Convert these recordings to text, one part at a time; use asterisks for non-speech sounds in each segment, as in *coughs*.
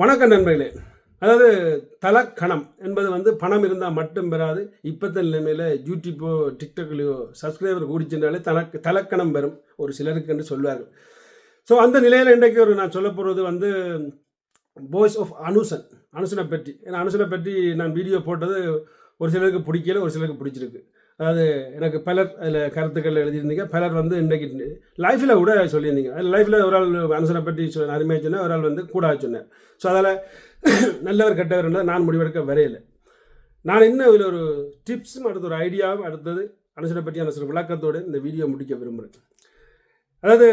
வணக்கம் நண்பர்களே. அதாவது தலக்கணம் என்பது வந்து பணம் இருந்தால் மட்டும் பெறாது. இப்பத்த நிலைமையில் யூடியூப்போ டிக்டாக்லையோ சப்ஸ்கிரைபர் கூடிச்சென்றாலே தனக்கு தலக்கணம் பெறும் ஒரு சிலருக்கு என்று சொல்வார்கள். ஸோ அந்த நிலையில் இன்றைக்கு ஒரு நான் சொல்ல போகிறது வந்து வாய்ஸ் ஆஃப் அனுசன் அனுசனை பற்றி. ஏன்னா அனுசனை பற்றி நான் வீடியோ போட்டது ஒரு சிலருக்கு பிடிக்கல ஒரு சிலருக்கு பிடிச்சிருக்கு. அதாவது எனக்கு பலர் அதில் கருத்துக்கள் எழுதியிருந்தீங்க. பலர் வந்து இன்றைக்கு லைஃப்பில் கூட சொல்லியிருந்தீங்க. லைஃப்பில் ஒரு ஆள் அனுசனை பற்றி சொன்ன அருமையாக சொன்னேன். ஒரு ஆள் வந்து கூட சொன்னேன். ஸோ அதில் *coughs* நல்லவர் கெட்டவர் நான் முடிவெடுக்க வரையில. நான் இன்னும் இதில் ஒரு டிப்ஸும் அடுத்த ஒரு ஐடியாவும் அடுத்தது அனுசனை பற்றி சில விளக்கத்தோடு இந்த வீடியோ முடிக்க விரும்புகிறேன் அதாவது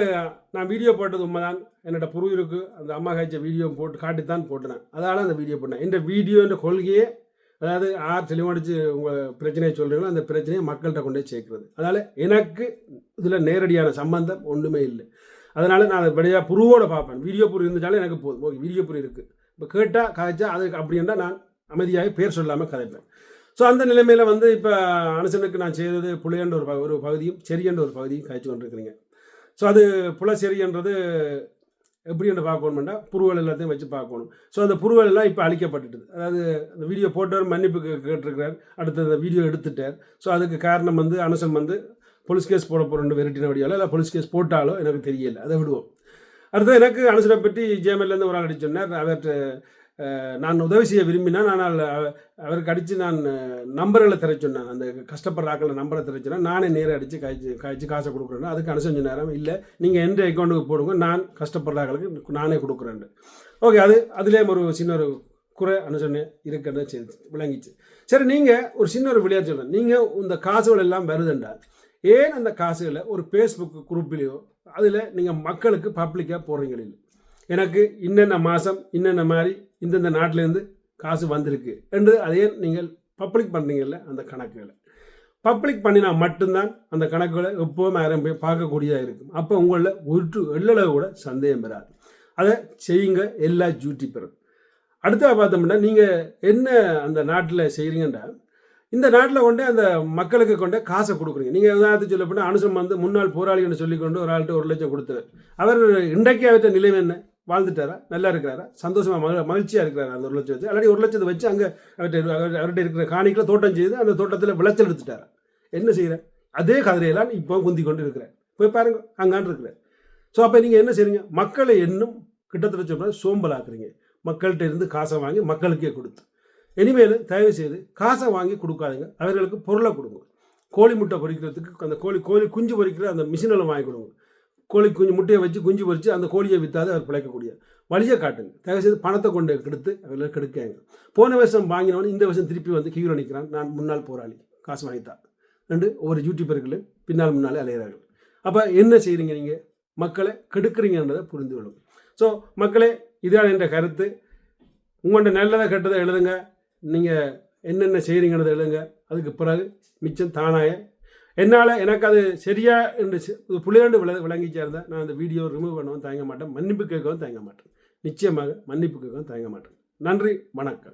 நான் வீடியோ போட்டது உண்மைதான். என்னோட புருவிற்கு அந்த அம்மா காய்ச்ச வீடியோ போட்டு காட்டித்தான் போட்டுனேன். அதனால் அந்த வீடியோ போட்டேன். இந்த வீடியோன்ற கொள்கையே அதாவது யார் தெளிவடிச்சு உங்கள் பிரச்சனையை சொல்கிறீங்களோ அந்த பிரச்சனையை மக்கள்கிட்ட கொண்டு போய் சேர்க்குறது. அதனால் எனக்கு இதில் நேரடியான சம்பந்தம் ஒன்றுமே இல்லை. அதனால் நான் படியாக புருவோடு பார்ப்பேன். வீடியோ புரு இருந்துச்சாலும் எனக்கு போதும். ஓகே வீடியோ புரு இருக்குது இப்போ கேட்டால் கதைச்சா அது அப்படின்னா நான் அமைதியாக பேர் சொல்லாமல் கதைப்பேன். ஸோ அந்த நிலைமையில் வந்து இப்போ அனுசனுக்கு நான் செய்தது புளியன்ற ஒரு ப- ஒரு பகுதியும் செரியன்ற ஒரு பகுதியும் காய்ச்சி கொண்டிருக்கிறீங்க. ஸோ அது புலசெரியன்றது எப்படி என்று பார்க்கணும்னா புருவல் எல்லாத்தையும் வச்சு பார்க்கணும். ஸோ அந்த புருவல் எல்லாம் இப்போ அழிக்கப்பட்டுட்டுது அதாவது அந்த வீடியோ போட்டவர் மன்னிப்பு கேட்டிருக்கிறார். அடுத்து அந்த வீடியோ எடுத்துட்டார். ஸோ அதுக்கு காரணம் வந்து அனுசன் வந்து போலீஸ் கேஸ் போட போகிறோன்னு வெரைட்டின வடியாலோ இல்லை போலீஸ் கேஸ் போட்டாலோ எனக்கு தெரியல. அதை விடுவோம். அடுத்து எனக்கு அனுசனை பற்றி ஜேமல்லேருந்து ஒரு ஆள் அடிச்சொன்னார் அவர்கிட்ட நான் உதவி செய்ய விரும்பினேன் நான் அவருக்கு அடித்து நான் நம்பர்களை தர சொன்னேன். அந்த கஷ்டப்படுற ஆக்களை நம்பரை தர சொன்னேன். நானே நேராக அடித்து காய்ச்சி காய்ச்சி காசை கொடுக்குறேன் அதுக்கு அனுசரிஞ்ச நேரம் இல்லை நீங்கள் எந்த அக்கௌண்ட்டுக்கு போடுங்க நான் கஷ்டப்படுற ஆக்களுக்கு நானே கொடுக்குறேன். ஓகே அது அதுலேயே ஒரு சின்ன ஒரு குறை அனுசரணை இருக்கிறத விளங்கிச்சு. சரி நீங்கள் ஒரு சின்ன ஒரு விளையாட்டு சொல்கிறேன் நீங்கள் இந்த காசுகள் எல்லாம் வருதுண்டா ஏன் அந்த காசுகளை ஒரு ஃபேஸ்புக் குரூப்லேயோ அதில் நீங்கள் மக்களுக்கு பப்ளிக்காக போடுறீங்க இல்லை எனக்கு இன்னென்ன மாதம் இன்னென்ன மாதிரி இந்தந்த நாட்டிலேருந்து காசு வந்திருக்கு என்று அதே நீங்கள் பப்ளிக் பண்ணுறீங்கல்ல அந்த கணக்குகளை. பப்ளிக் பண்ணினா மட்டும்தான் அந்த கணக்குகளை எப்போவும் யாரும் போய் பார்க்கக்கூடியதாக இருக்கும். அப்போ உங்களில் ஒரு எள்ளளவு கூட சந்தேகம் பெறாது அதை செய்யுங்க எல்லா டியூட்டி பெறும். அடுத்தா பார்த்தோம்னா நீங்கள் என்ன அந்த நாட்டில் செய்கிறீங்கன்னா இந்த நாட்டில் கொண்டு அந்த மக்களுக்கு கொண்டு காசை கொடுக்குறீங்க. நீங்கள் உதாரணத்துக்கு சொல்ல போனால் அனுசம் வந்து முன்னாள் போராளின்னு சொல்லிக்கொண்டு ஒரு ஆள்கிட்ட ஒரு லட்சம் கொடுத்துரு அவர் இன்றைக்கு அவற்ற நிலைமை என்ன? வாழ்ந்துட்டாரா? நல்லா இருக்கிறாரா? சந்தோஷமாக மகி மகிழ்ச்சியாக இருக்கிறாரா அந்த ஒரு லட்சம் வச்சு? ஒரு லட்சத்தை வச்சு அங்கே அவர்கிட்ட அவர் அவர்கிட்ட இருக்கிற காணிக்கில் தோட்டம் செய்து அந்த தோட்டத்தில் விளைச்சல் எடுத்துட்டாரா? என்ன செய்கிறேன் அதே கதிரையெல்லாம் இப்போ குந்தி கொண்டு இருக்கிறேன் போய் பாருங்க அங்கான் இருக்கிறார். ஸோ அப்போ நீங்கள் என்ன செய்றீங்க? மக்களை இன்னும் கிட்டத்தட்ட சொன்னால் சோம்பலாக்குறீங்க. மக்கள்கிட்ட இருந்து காசை வாங்கி மக்களுக்கே கொடுத்து. இனிமேல் தயவு செய்து காசை வாங்கி கொடுக்காதீங்க. அவர்களுக்கு பொருளை கொடுங்க. கோழி முட்டை பொறிக்கிறதுக்கு அந்த கோழி கோழி குஞ்சு பொறிக்கிற அந்த மிஷினெல்லாம் வாங்கி கொடுங்க. கோழி குஞ்சு முட்டையை வச்சு குஞ்சு பொரித்து அந்த கோழியை விற்றாது அவர் பிழைக்கக்கூடிய. வழியை காட்டுங்க. தயவு செய்து பணத்தை கொண்டு கெடுத்து அவர்களை கெடுக்காங்க. போன வருஷம் வாங்கினவன் இந்த வருஷம் திருப்பி வந்து கீழே நிற்கிறான் நான் முன்னாள் போராளி காசு வாங்கித்தா. ரெண்டு ஒவ்வொரு யூடியூபர்களும் பின்னால் முன்னாலே அலைகிறார்கள் அப்போ என்ன செய்கிறீங்க நீங்கள் மக்களை கெடுக்கிறீங்கன்றதை புரிந்து கொள்ளும். ஸோ மக்களே இதான் என்ற கருத்து. உங்கள்கிட்ட நல்லதை கெட்டதை எழுதுங்க. நீங்கள் என்னென்ன செய்கிறீங்கன்றதை எழுதுங்க. அதுக்கு பிறகு மிச்சம் தானாய என்னால் எனக்கு அது சரியா என்று சி- விள விளங்கி சேர்ந்தால் நான் அந்த வீடியோ ரிமூவ் பண்ணவும் தயங்க மாட்டேன். மன்னிப்பு கேட்கவும் தயங்க மாட்டேன். நிச்சயமாக மன்னிப்பு கேட்கவும் தயங்க மாட்டேன். நன்றி வணக்கம்.